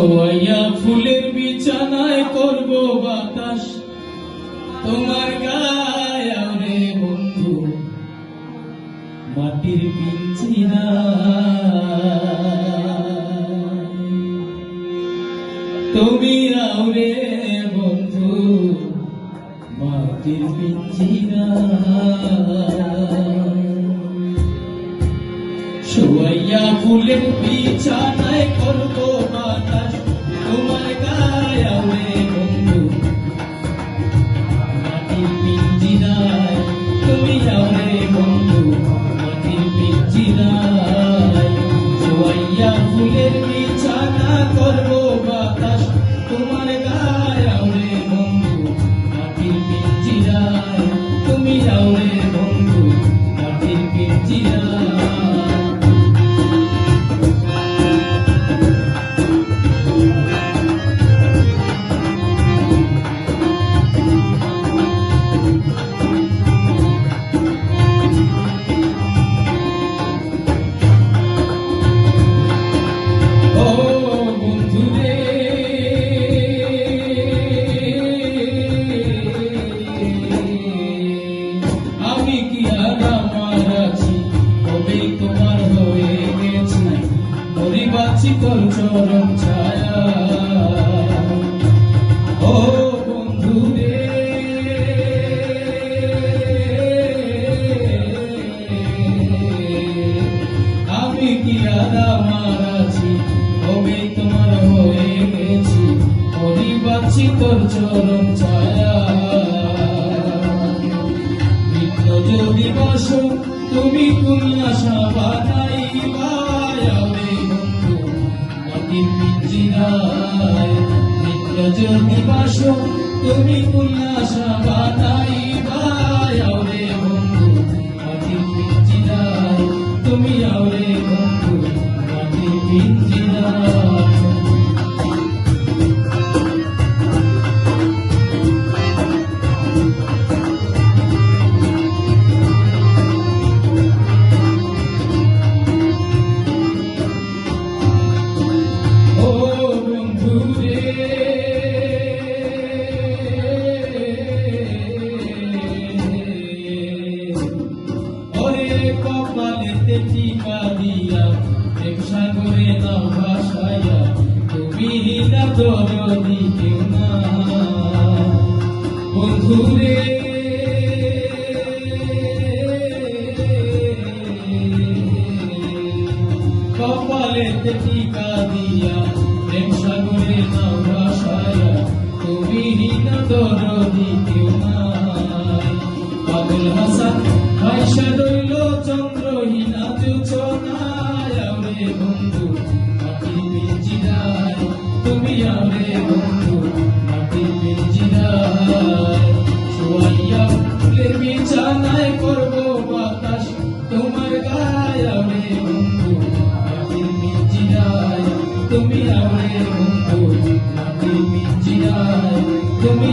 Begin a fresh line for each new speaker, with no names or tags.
শোয়াইয়া ফুলের বিছানায় করব বাতাস। তোমার গায়ে বন্ধু, মাটির পিঞ্জিরা তুমি আউরে বন্ধু, মাটির পিঞ্জিরা শোয়াইয়া ফুলের বিছানায় করব বাতাস। ফুলের বিছানা করব বাতাস তোমার গায়ে আউরে বন্ধু মাটির পিঞ্জিরায় তুমি আউরে বন্ধু মাটির চরণ ছায়া। ও বন্ধুরে আমি কি আর আমার কবে তোমার হয়ে গেছি? হরি তোর চরণ ছায়া। যদি বস, তুমি কুল্লাসা বানাই বায়াবে বন্ধু মাটির পিঞ্জিরায় তুমি আওরে বন্ধু মাটির পিঞ্জিরায় ও বন্ধু কপালেতে টিকা দিয়া, প্রেম সাগরে নাও ভাসাইয়া, তুমি না দরদি কেউ না। বন্ধু কপালেতে টিকা দিয়া, প্রেম সাগরে নাও ভাসাইয়া, তুমি না দরদি কেউ নাই চন্দ্রহীনা যোচনায় আরে বন্ধু তুমি আরে বন্ধু মাটির পিঞ্জিরায় শোয়াইয়া ফুলের বিছানায় করব বাতাস, তোমার গায়ে বন্ধু পিঞ্জিরায় তুমি আরে বন্ধু মাটির পিঞ্জিরায় তুমি